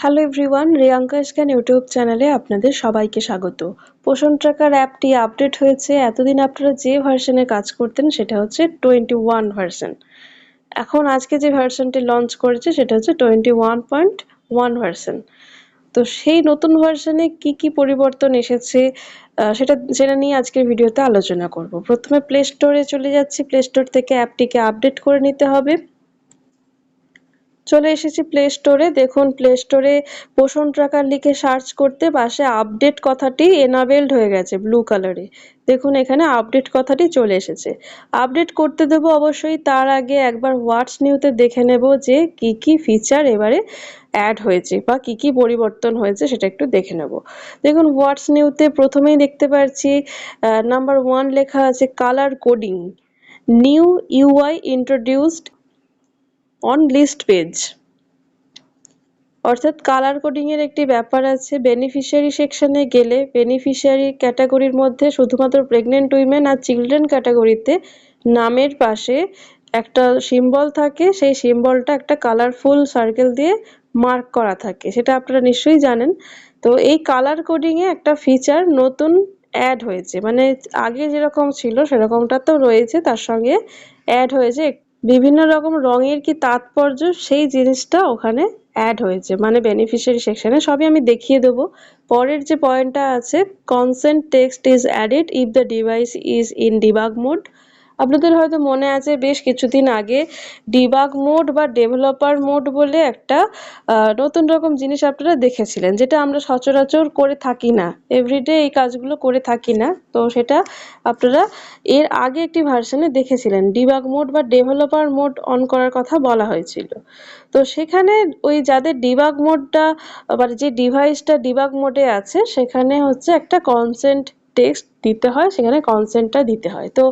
Hello everyone Riyanka scan YouTube চ্যানেলে আপনাদের সবাইকে স্বাগত। পোষণ ট্র্যাকার অ্যাপটি আপডেট হয়েছে। এতদিন আপনারা যে ভার্সনে কাজ করতেন, সেটা হচ্ছে টোয়েন্টি ওয়ান ভার্সন এখন আজকে যে ভার্সনটি লঞ্চ করেছে, সেটা হচ্ছে twenty one point one version তো সেই নতুন ভার্সনে কি কি পরিবর্তন এসেছে সেটা সেটা নিয়ে আজকের ভিডিওতে আলোচনা করব। প্রথমে প্লে স্টোরে চলে যাচ্ছি। প্লে স্টোর থেকে অ্যাপটিকে আপডেট করে নিতে হবে। চলে এসেছি প্লে স্টোরে দেখুন প্লে স্টোরে পোষণ ট্রাকার লিখে সার্চ করতে পাশে আপডেট কথাটি এনাবেলড হয়ে গেছে ব্লু কালারে দেখুন, এখানে আপডেট কথাটি চলে এসেছে। আপডেট করতে দেবো অবশ্যই, তার আগে একবার হোয়াটস নিউতে দেখে নেব যে কি কি ফিচার এবারে অ্যাড হয়েছে বা কি কি পরিবর্তন হয়েছে সেটা একটু দেখে নেব। দেখুন হোয়াটস নিউতে প্রথমেই দেখতে পাচ্ছি নাম্বার ওয়ান লেখা আছে colour coding new UI introduced on list page অর্থাৎ কালার কোডিং এর একটি ব্যাপার আছে বেনিফিশিয়ারি সেকশনে গেলে বেনিফিশিয়ারি ক্যাটাগরির মধ্যে শুধুমাত্র প্রেগনেন্ট উইমেন আর চিলড্রেন ক্যাটাগরিতে নামের পাশে একটা সিম্বল থাকে, সেই সিম্বলটা একটা কালারফুল সার্কেল দিয়ে মার্ক করা থাকে, সেটা আপনারা নিশ্চয়ই জানেন। তো এই কালার কোডিংয়ে একটা ফিচার নতুন অ্যাড হয়েছে মানে আগে যেরকম ছিল সেরকমটা তো রয়েছে, তার সঙ্গে অ্যাড হয়েছে বিভিন্ন রকম রঙের কি তাৎপর্য সেই জিনিসটা ওখানে অ্যাড হয়েছে। মানে বেনিফিশিয়ারি সেকশনে সবই আমি দেখিয়ে দেব। পরের যে পয়েন্টটা আছে consent text is added if the device is in debug mode আপনাদের হয়তো মনে আছে বেশ কিছুদিন আগে ডিবাগ মোড বা ডেভেলপার মোড বলে একটা নতুন রকম জিনিস আপনারা দেখেছিলেন, যেটা আমরা সচরাচর করে থাকি না। এভরিডে এই কাজগুলো করে থাকি না। তো সেটা আপনারা এর আগে একটি ভার্সনে দেখেছিলেন, ডিবাগ মোড বা ডেভেলপার মোড অন করার কথা বলা হয়েছিল। তো সেখানে ওই যাদের ডিবাগ মোডটা মানে যে ডিভাইসটা ডিবাগ মোডে আছে, সেখানে হচ্ছে একটা কনসেন্ট টেক্সট দিতে হয়, সেখানে কনসেন্টটা দিতে হয়। তো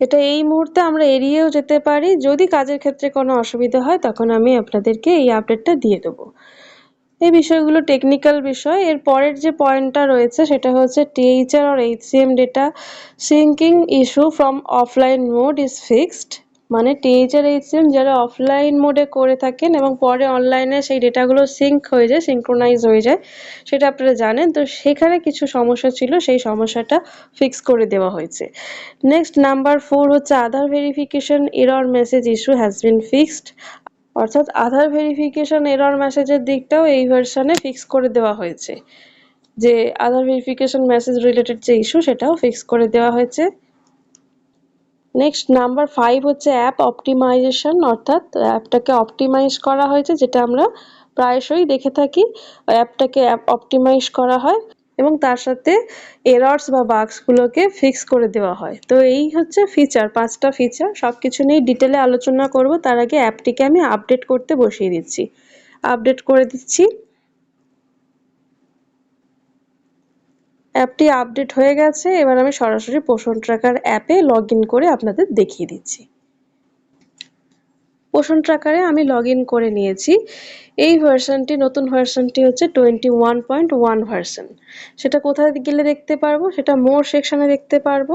এটা এই মুহূর্তে আমরা এড়িয়েও যেতে পারি। যদি কাজের ক্ষেত্রে কোনো অসুবিধা হয়, তখন আমি আপনাদেরকে এই আপডেটটা দিয়ে দেবো। এই বিষয়গুলো টেকনিক্যাল বিষয়। এর পরের যে পয়েন্টটা রয়েছে, সেটা হচ্ছে THR R HCM data syncing issue from offline mode is fixed মানে টিএইচআর এইচসিএম যারা অফলাইন মোডে করে থাকেন এবং পরে অনলাইনে সেই ডেটাগুলো সিঙ্ক হয়ে যায় সিঙ্ক্রোনাইজ হয়ে যায়, সেটা আপনারা জানেন। তো সেখানে কিছু সমস্যা ছিল, সেই সমস্যাটা ফিক্স করে দেওয়া হয়েছে। নেক্সট নাম্বার ফোর হচ্ছে Aadhaar verification error message issue has been fixed অর্থাৎ আধার ভেরিফিকেশন এরর মেসেজের দিকটাও এই ভার্সানে ফিক্স করে দেওয়া হয়েছে। যে আধার ভেরিফিকেশন মেসেজ রিলেটেড যে ইস্যু সেটাও ফিক্স করে দেওয়া হয়েছে। নেক্সট নাম্বার ফাইভ হচ্ছে অ্যাপ অপটিমাইজেশন অর্থাৎ অ্যাপটাকে অপটিমাইজ করা হয়েছে, যেটা আমরা প্রায়শই দেখে থাকি। অ্যাপটাকে অ্যাপ অপটিমাইজ করা হয় এবং তার সাথে এরর্স বা বাক্সগুলোকে ফিক্স করে দেওয়া হয়। তো এই হচ্ছে ফিচার পাঁচটা ফিচার সব কিছু নিয়ে ডিটেলে আলোচনা করব। তার আগে অ্যাপটিকে আমি আপডেট করতে বসিয়ে দিচ্ছি। আপডেট করে দিচ্ছি। অ্যাপটি আপডেট হয়ে গেছে। এবার আমি সরাসরি পোষণ ট্র্যাকার অ্যাপে লগ করে আপনাদের দেখিয়ে দিচ্ছি। পোষণ ট্র্যাকারে আমি লগ করে নিয়েছি। এই ভার্সনটি নতুন ভার্সনটি হচ্ছে twenty one point one version. সেটা কোথায় গেলে দেখতে পারব? সেটা মোর সেকশানে দেখতে পারব।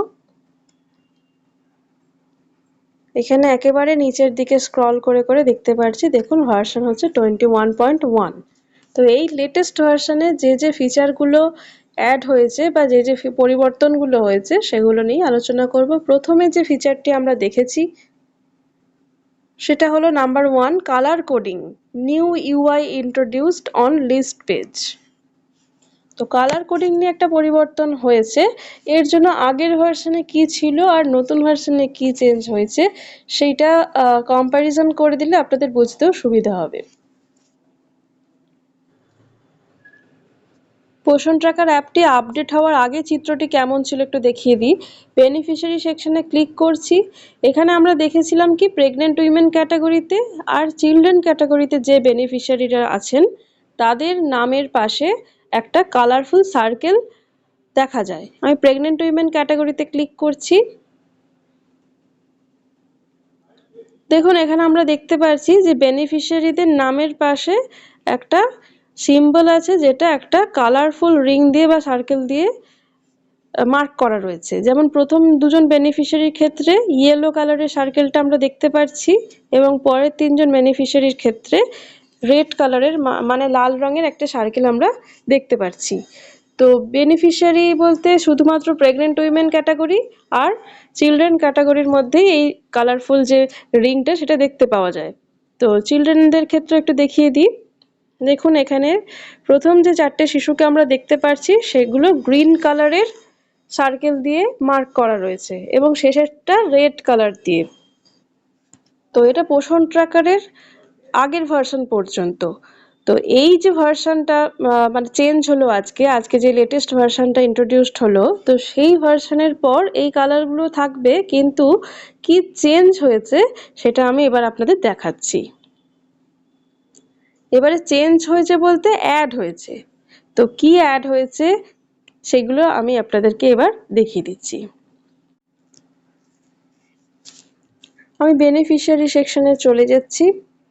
এখানে একেবারে নিচের দিকে স্ক্রল করে করে দেখতে পারছি। দেখুন, ভার্সন হচ্ছে টোয়েন্টি ওয়ান পয়েন্ট ওয়ান। তো এই লেটেস্ট ভার্সনে যে যে ফিচারগুলো অ্যাড হয়েছে বা যে যে পরিবর্তনগুলো হয়েছে সেগুলো নিয়ে আলোচনা করব। প্রথমে যে ফিচারটি আমরা দেখেছি, সেটা হলো number one colour coding new UI introduced on list page তো কালার কোডিং নিয়ে একটা পরিবর্তন হয়েছে, এর জন্য আগের ভার্সনে কি ছিল আর নতুন ভার্সনে কি চেঞ্জ হয়েছে, সেইটা কম্প্যারিজন করে দিলে আপনাদের বুঝতেও সুবিধা হবে। পোষণ ট্র্যাকার অ্যাপটি আপডেট হওয়ার আগে চিত্রটি কেমন ছিল একটু দেখিয়ে দিই। বেনিফিশিয়ারি সেকশনে ক্লিক করছি। এখানে আমরা দেখেছিলাম কি প্রেগনেন্ট উইমেন ক্যাটাগরিতে আর চিলড্রেন ক্যাটাগরিতে যে বেনিফিশিয়ারিরা আছেন, তাদের নামের পাশে একটা কালারফুল সার্কেল দেখা যায়। আমি প্রেগনেন্ট উইমেন ক্যাটাগরিতে ক্লিক করছি। দেখুন, এখানে আমরা দেখতে পাচ্ছি যে বেনিফিশিয়ারিদের নামের পাশে একটা সিম্বল আছে যেটা একটা কালারফুল রিং দিয়ে বা সার্কেল দিয়ে মার্ক করা রয়েছে। যেমন প্রথম দুজন বেনিফিশিয়ারির ক্ষেত্রে ইয়েলো কালারের সার্কেলটা আমরা দেখতে পাচ্ছি এবং পরের তিনজন বেনিফিশিয়ারির ক্ষেত্রে রেড কালারের মানে লাল রঙের একটা সার্কেল আমরা দেখতে পাচ্ছি তো বেনিফিশিয়ারি বলতে শুধুমাত্র প্রেগনেন্ট উইমেন ক্যাটাগরি আর চিলড্রেন ক্যাটাগরির মধ্যেই এই কালারফুল যে রিংটা সেটা দেখতে পাওয়া যায়। তো চিলড্রেনদের ক্ষেত্রে একটু দেখিয়ে দিই। দেখুন এখানে প্রথম যে চারটে শিশুকে আমরা দেখতে পাচ্ছি সেগুলো গ্রিন কালারের সার্কেল দিয়ে মার্ক করা রয়েছে এবং শেষেরটা রেড কালার দিয়ে। তো এটা পোষণ ট্র্যাকারের আগের ভার্সন পর্যন্ত। তো এই যে ভার্সনটা মানে চেঞ্জ হলো আজকে আজকে যে লেটেস্ট ভার্সনটা ইন্ট্রোডিউসড হলো, তো সেই ভার্সনের পর এই কালারগুলো থাকবে, কিন্তু কি চেঞ্জ হয়েছে সেটা আমি এবার আপনাদের দেখাচ্ছি। এবারে চেঞ্জ হয়েছে বলতে অ্যাড হয়েছে। তো কি অ্যাড হয়েছে সেগুলো আমি আপনাদেরকে এবার দেখিয়ে দিচ্ছি। আমি বেনিফিশিয়ারি সেকশনে চলে যাচ্ছি।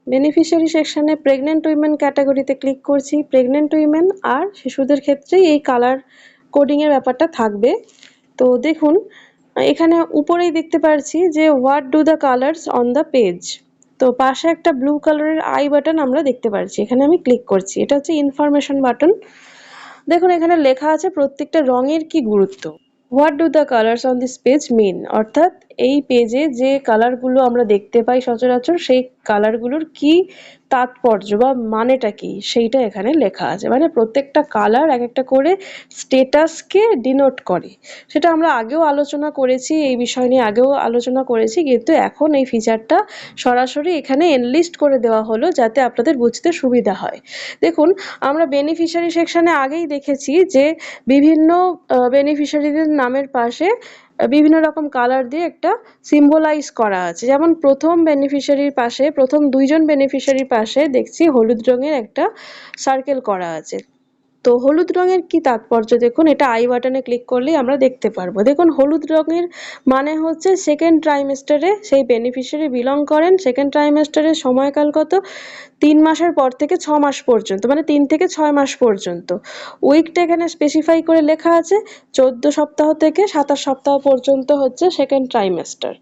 বেনিফিশিয়ারি সেকশনে প্রেগনেন্ট উইমেন ক্যাটাগরিতে ক্লিক করছি। প্রেগনেন্ট উইমেন আর শিশুদের ক্ষেত্রে এই কালার কোডিংয়ের ব্যাপারটা থাকবে। তো দেখুন, এখানে উপরেই দেখতে পারছি যে what do the colours on the page তো পাশে একটা ব্লু কালারের আই বাটন আমরা দেখতে পাচ্ছি এখানে আমি ক্লিক করছি। এটা হচ্ছে ইনফরমেশন বাটন দেখুন, এখানে লেখা আছে প্রত্যেকটা রঙের কি গুরুত্ব। What do the colours on this page mean অর্থাৎ এই পেজে যে কালারগুলো আমরা দেখতে পাই সচরাচর, সেই কালারগুলোর কি তাৎপর্য বা মানেটা কি? সেইটা এখানে লেখা আছে। মানে প্রত্যেকটা কালার এক একটা করে স্টেটাসকে ডিনোট করে। সেটা আমরা আগেও আলোচনা করেছি, এই বিষয় নিয়ে আগেও আলোচনা করেছি, কিন্তু এখন এই ফিচারটা সরাসরি এখানে এনলিস্ট করে দেওয়া হলো যাতে আপনাদের বুঝতে সুবিধা হয়। দেখুন, আমরা বেনিফিশিয়ারি সেকশানে আগেই দেখেছি যে বিভিন্ন বেনিফিশিয়ারিদের নামের পাশে বিভিন্ন রকম কালার দিয়ে একটা সিম্বলাইজ করা আছে। যেমন প্রথম বেনিফিশিয়ারির পাশে, প্রথম দুইজন বেনিফিশিয়ারির পাশে দেখছি হলুদ রঙের একটা সার্কেল করা আছে। তো হলুদ রঙের কি তাৎপর্য? দেখুন, এটা আই বাটনে ক্লিক করলেই আমরা দেখতে পারব। দেখুন, হলুদ রঙের মানে হচ্ছে সেকেন্ড ট্রাইমেস্টারে সেই বেনিফিশিয়ারি বিলং করেন। সেকেন্ড ট্রাইমেস্টারের সময়কাল কত? তিন মাসের পর থেকে ছ মাস পর্যন্ত মানে তিন থেকে ছয় মাস পর্যন্ত। উইকটা এখানে স্পেসিফাই করে লেখা আছে, চোদ্দ সপ্তাহ থেকে সাতাশ সপ্তাহ পর্যন্ত হচ্ছে সেকেন্ড ট্রাইমেস্টার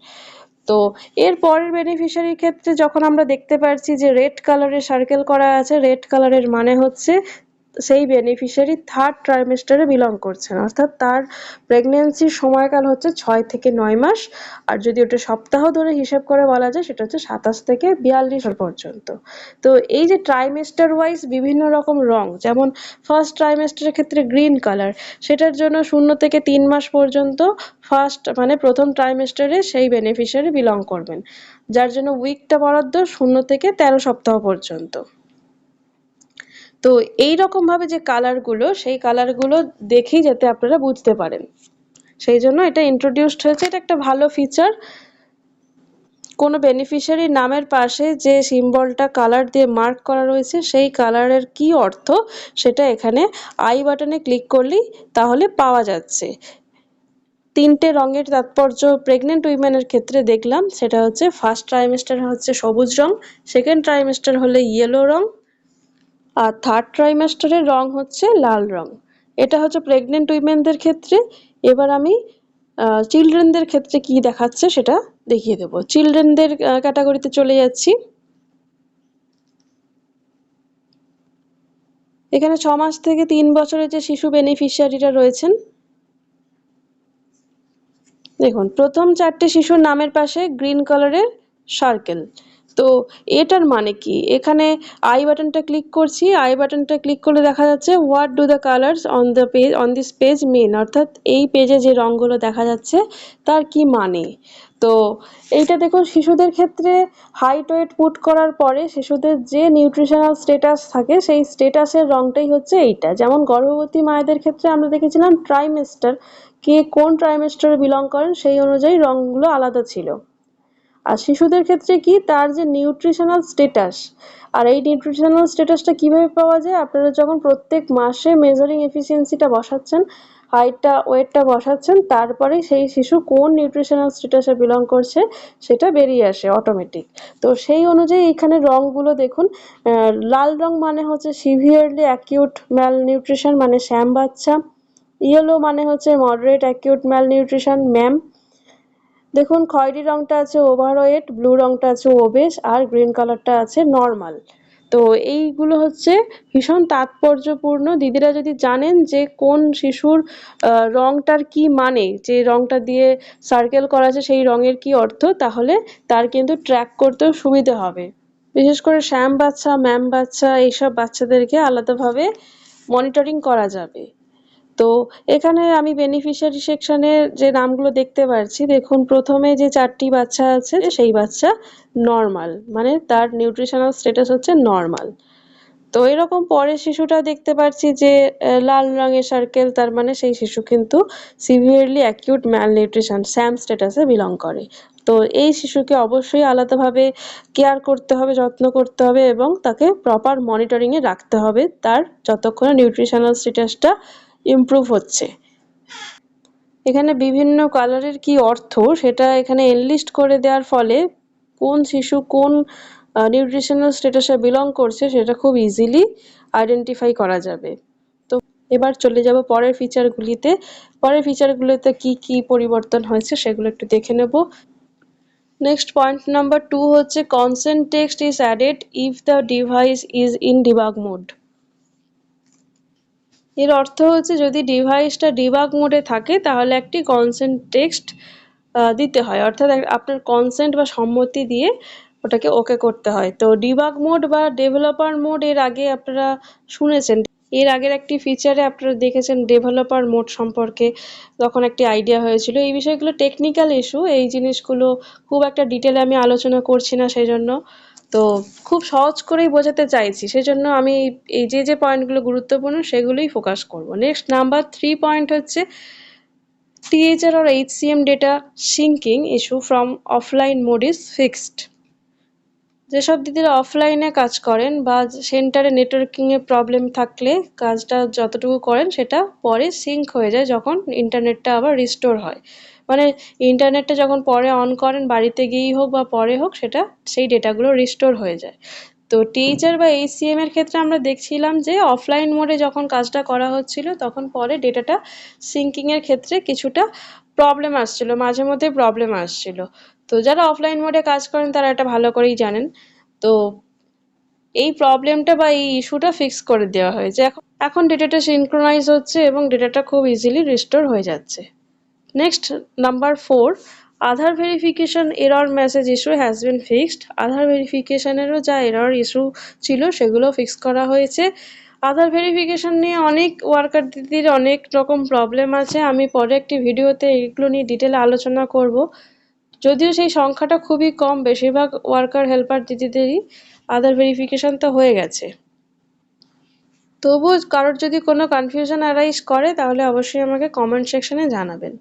তো এর পরের বেনিফিশিয়ারির ক্ষেত্রে যখন আমরা দেখতে পাচ্ছি যে রেড কালারের সার্কেল করা আছে রেড কালারের মানে হচ্ছে সেই বেনিফিশিয়ারি থার্ড ট্রাইমেস্টারে বিলং করছেন। অর্থাৎ তার প্রেগনেন্সির সময়কাল হচ্ছে ছয় থেকে নয় মাস, আর যদি ওটা সপ্তাহ ধরে হিসেব করে বলা যায়, সেটা হচ্ছে সাতাশ থেকে বিয়াল্লিশ পর্যন্ত। তো এই যে ট্রাইমেস্টার ওয়াইজ বিভিন্ন রকম রং, যেমন ফার্স্ট ট্রাইমেস্টারের ক্ষেত্রে গ্রিন কালার সেটার জন্য শূন্য থেকে তিন মাস পর্যন্ত ফার্স্ট মানে প্রথম ট্রাইমেস্টারে সেই বেনিফিশিয়ারি বিলং করবেন। যার জন্য উইকটা বরাদ্দ শূন্য থেকে তেরো সপ্তাহ পর্যন্ত। তো এই ভাবে যে কালারগুলো সেই কালারগুলো দেখেই যাতে আপনারা বুঝতে পারেন। সেই জন্য এটা ইন্ট্রোডিউসড হয়েছে। এটা একটা ভালো ফিচার কোনো বেনিফিশিয়ারি নামের পাশে যে সিম্বলটা কালার দিয়ে মার্ক করা রয়েছে, সেই কালারের কি অর্থ সেটা এখানে আই বাটনে ক্লিক করলেই তাহলে পাওয়া যাচ্ছে। তিনটে রঙের তাৎপর্য প্রেগনেন্ট উইমেনের ক্ষেত্রে দেখলাম। সেটা হচ্ছে ফার্স্ট ট্রাইমেস্টার হচ্ছে সবুজ রং সেকেন্ড ট্রাইমেস্টার হলে ইয়েলো রং আর থার্ড ট্রাইমাস্টারের রং হচ্ছে লাল রং। এটা হচ্ছে প্রেগনেন্ট উইমেনদের ক্ষেত্রে। এবার আমি চিলড্রেনদের ক্ষেত্রে কি দেখাচ্ছে সেটা দেখিয়ে দেবো। চিলড্রেনদের ক্যাটাগরিতে চলে যাচ্ছি। এখানে ছ মাস থেকে তিন বছরের যে শিশু বেনিফিশিয়ারিরা রয়েছেন, দেখুন, প্রথম চারটে শিশুর নামের পাশে গ্রিন কালারের সার্কেল তো এটার মানে কি? এখানে আই বাটনটা ক্লিক করছি আই বাটনটা ক্লিক করলে দেখা যাচ্ছে what do the colours on the page on this page mean অর্থাৎ এই পেজে যে রঙগুলো দেখা যাচ্ছে তার কি মানে? তো এইটা দেখুন শিশুদের ক্ষেত্রে হাইট ওয়েট পুট করার পরে শিশুদের যে নিউট্রিশনাল স্টেটাস থাকে সেই স্টেটাসের রঙটাই হচ্ছে এইটা। যেমন গর্ভবতী মায়েদের ক্ষেত্রে আমরা দেখেছিলাম ট্রাইমেস্টার কে কোন ট্রাইমেস্টারে বিলং করেন সেই অনুযায়ী রঙগুলো আলাদা ছিল। আর শিশুদের ক্ষেত্রে কি? তার যে নিউট্রিশনাল স্টেটাস আর এই নিউট্রিশনাল স্টেটাসটা কীভাবে পাওয়া যায়? আপনারা যখন প্রত্যেক মাসে মেজারিং এফিসিয়েন্সিটা বসাচ্ছেন হাইটটা ওয়েটটা বসাচ্ছেন, তারপরে সেই শিশু কোন নিউট্রিশনাল স্টেটাসে বিলং করছে, সেটা বেরিয়ে আসে অটোমেটিক তো সেই অনুযায়ী এখানে রঙগুলো দেখুন লাল রং মানে হচ্ছে সিভিয়ারলি অ্যাকিউট ম্যাল নিউট্রিশন মানে শ্যাম বাচ্চা ইয়েলো মানে হচ্ছে moderate acute malnutrition MAM দেখুন, খয়েরি রংটা আছে ওভারওয়েট, ব্লু রংটা আছে ওবেস আর গ্রিন কালারটা আছে নর্মাল। তো এইগুলো হচ্ছে ভীষণ তাৎপর্যপূর্ণ। দিদিরা যদি জানেন যে কোন শিশুর রংটার কি মানে যে রংটা দিয়ে সার্কেল করা আছে সেই রঙের কি অর্থ, তাহলে তার কিন্তু ট্র্যাক করতেও সুবিধে হবে। বিশেষ করে শ্যাম বাচ্চা ম্যাম বাচ্চা, এইসব বাচ্চাদেরকে আলাদাভাবে মনিটরিং করা যাবে। তো এখানে আমি বেনিফিশিয়ারি সেকশনে যে নামগুলো দেখতে পাচ্ছি দেখুন প্রথমে যে চারটি বাচ্চা আছে, সেই বাচ্চা নর্মাল মানে তার নিউট্রিশনাল স্ট্যাটাস হচ্ছে নর্মাল তো এরকম পরের শিশুটা দেখতে পাচ্ছি যে লাল রঙের সার্কেল তার মানে সেই শিশু কিন্তু severely acute malnutrition SAM স্ট্যাটাসে বিলং করে। তো এই শিশুকে অবশ্যই আলাদাভাবে কেয়ার করতে হবে, যত্ন করতে হবে এবং তাকে প্রপার মনিটরিংয়ে রাখতে হবে তার যতক্ষণে নিউট্রিশনাল স্ট্যাটাসটা ইমপ্রুভ হচ্ছে। এখানে বিভিন্ন কালারের কি অর্থ সেটা এখানে এনলিস্ট করে দেওয়ার ফলে কোন শিশু কোন নিউট্রিশনাল স্টেটাসে বিলং করছে সেটা খুব ইজিলি আইডেন্টিফাই করা যাবে। তো এবার চলে যাব পরের ফিচারগুলিতে পরের ফিচারগুলিতে কি কি পরিবর্তন হয়েছে সেগুলো একটু দেখে নেব। নেক্সট পয়েন্ট নাম্বার টু হচ্ছে consent text is added if the device is in debug mode এর অর্থ হচ্ছে যদি ডিভাইসটা ডিবাগ মোডে থাকে, তাহলে একটি কনসেন্ট টেক্সট দিতে হয়। অর্থাৎ আপনার কনসেন্ট বা সম্মতি দিয়ে ওটাকে ওকে করতে হয়। তো ডিবাগ মোড বা ডেভেলপার মোড এর আগে আপনারা শুনেছেন। এর আগের একটি ফিচারে আপনারা দেখেছেন ডেভেলপার মোড সম্পর্কে তখন একটি আইডিয়া হয়েছিল। এই বিষয়গুলো টেকনিক্যাল ইস্যু এই জিনিসগুলো খুব একটা ডিটেলে আমি আলোচনা করছি না সেই জন্য তো খুব সহজ করেই বোঝাতে চাইছি। সেজন্য আমি এই যে যে পয়েন্টগুলো গুরুত্বপূর্ণ সেগুলোই ফোকাস করব। নেক্সট নাম্বার থ্রি পয়েন্ট হচ্ছে THR or HCM data syncing issue from offline mode is fixed যেসব দিদিরা অফলাইনে কাজ করেন বা সেন্টারে নেটওয়ার্কিং এর প্রবলেম থাকলে কাজটা যতটুকু করেন সেটা পরে সিঙ্ক হয়ে যায় যখন ইন্টারনেটটা আবার রিস্টোর হয়। মানে ইন্টারনেটটা যখন পরে অন করেন, বাড়িতে গিয়েই হোক বা পরে হোক, সেটা সেই ডেটাগুলো রিস্টোর হয়ে যায়। তো টিচার বা এইচসিএম এর ক্ষেত্রে আমরা দেখছিলাম যে অফলাইন মোডে যখন কাজটা করা হচ্ছিল, তখন পরে ডেটাটা সিঙ্কিংয়ের ক্ষেত্রে কিছুটা প্রবলেম আসছিল, মাঝে মধ্যে প্রবলেম আসছিল। তো যারা অফলাইন মোডে কাজ করেন, তারা এটা ভালো করেই জানেন। তো এই প্রবলেমটা বা এই ইস্যুটা ফিক্স করে দেওয়া হয়েছে। এখন এখন ডেটাটা সিনক্রোনাইজ হচ্ছে এবং ডেটাটা খুব ইজিলি রিস্টোর হয়ে যাচ্ছে। Next number four Aadhaar verification error message issue has been fixed Aadhaar ভেরিফিকেশানেরও যা এরর ইস্যু ছিল সেগুলো ফিক্স করা হয়েছে। আধার ভেরিফিকেশন নিয়ে অনেক ওয়ার্কার দিদির অনেক রকম প্রবলেম আছে। আমি পরে একটি ভিডিওতে এগুলো নিয়ে ডিটেলে আলোচনা করব। যদিও সেই সংখ্যাটা খুবই কম, বেশিরভাগ ওয়ার্কার হেল্পার দিদিদেরই আধার ভেরিফিকেশন তো হয়ে গেছে। তবুও কারোর যদি কোনো কনফিউশন অ্যারাইজ করে, তাহলে অবশ্যই আমাকে কমেন্ট সেকশনে জানাবেন।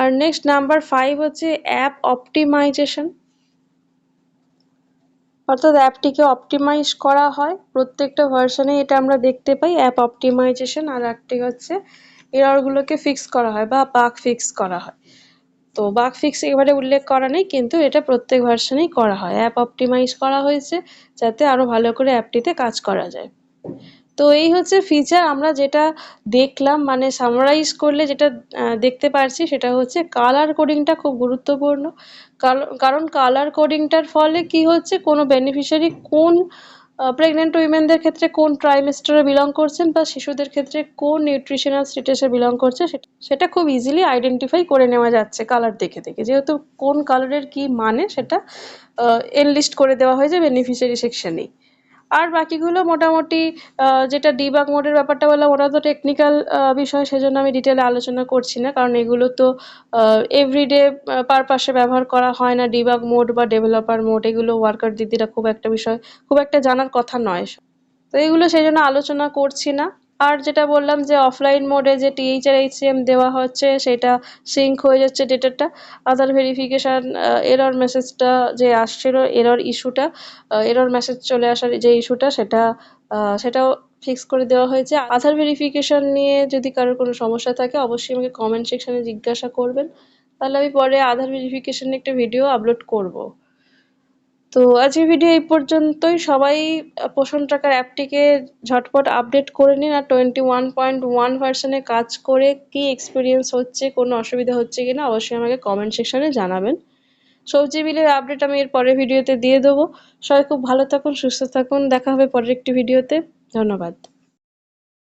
আর নেক্সট নাম্বার ফাইভ হচ্ছে অ্যাপ অপটিমাইজেশন অর্থাৎ অ্যাপটিকে অপটিমাইজ করা হয়। প্রত্যেকটা ভার্সনে এটা আমরা দেখতে পাই অ্যাপ অপটিমাইজেশন আর একটি হচ্ছে এররগুলোকে ফিক্স করা হয় বা বাগ ফিক্স করা হয়। তো বাগ ফিক্স এবারে উল্লেখ করা নেই, কিন্তু এটা প্রত্যেক ভার্সনেই করা হয়। অ্যাপ অপটিমাইজ করা হয়েছে যাতে আরও ভালো করে অ্যাপটিতে কাজ করা যায়। তো এই হচ্ছে ফিচার আমরা যেটা দেখলাম মানে সামারাইজ করলে যেটা দেখতে পারছি সেটা হচ্ছে কালার কোডিংটা খুব গুরুত্বপূর্ণ। কারণ কালার কোডিংটার ফলে কি হচ্ছে, কোনো বেনিফিশিয়ারি কোন প্রেগনেন্ট উইমেনদের ক্ষেত্রে কোন ট্রাইমেস্টারে বিলং করছেন বা শিশুদের ক্ষেত্রে কোন নিউট্রিশনাল স্ট্যাটাসে বিলং করছে সেটা খুব ইজিলি আইডেন্টিফাই করে নেওয়া যাচ্ছে কালার দেখে দেখে। যেহেতু কোন কালারের কি মানে সেটা এনলিস্ট করে দেওয়া হয়েছে বেনিফিশিয়ারি সেকশনেই আর বাকিগুলো মোটামুটি যেটা ডিবাগ মোডের ব্যাপারটা বললাম, ওটা তো টেকনিক্যাল বিষয়, সেজন্য আমি ডিটেলে আলোচনা করছি না। কারণ এগুলো তো এভরিডে পারপাসে ব্যবহার করা হয় না ডিবাগ মোড বা ডেভেলপার মোড এগুলো ওয়ার্কার দিদিরা খুব একটা বিষয়, খুব একটা জানার কথা নয়। তো এগুলো সেই জন্য আলোচনা করছি না। আর যেটা বললাম যে অফলাইন মোডে যে টিএইচআর এইচসিএম দেওয়া হচ্ছে, সেটা সিঙ্ক হয়ে যাচ্ছে ডেটাটা আধার ভেরিফিকেশন এরর মেসেজটা যে আসছিল এরর ইস্যুটা এরর মেসেজ চলে আসার যে ইস্যুটা সেটা সেটাও ফিক্স করে দেওয়া হয়েছে। আধার ভেরিফিকেশন নিয়ে যদি কারোর কোনো সমস্যা থাকে, অবশ্যই আমাকে কমেন্ট সেকশনে জিজ্ঞাসা করবেন। তাহলে আমি পরে আধার ভেরিফিকেশন একটা ভিডিও আপলোড করব। তো আজকের ভিডিও এই পর্যন্তই। সবাই পোষণ ট্রাকার অ্যাপটিকে ঝটপট আপডেট করে নিন আর টোয়েন্টি ওয়ান পয়েন্ট ওয়ান ভার্সনে কাজ করে কি এক্সপিরিয়েন্স হচ্ছে, কোনো অসুবিধা হচ্ছে কিনা অবশ্যই আমাকে কমেন্ট সেকশনে জানাবেন। সবজি বিলের আপডেট আমি এর পরের ভিডিওতে দিয়ে দেবো। সবাই খুব ভালো থাকুন, সুস্থ থাকুন। দেখা হবে পরের একটি ভিডিওতে ধন্যবাদ।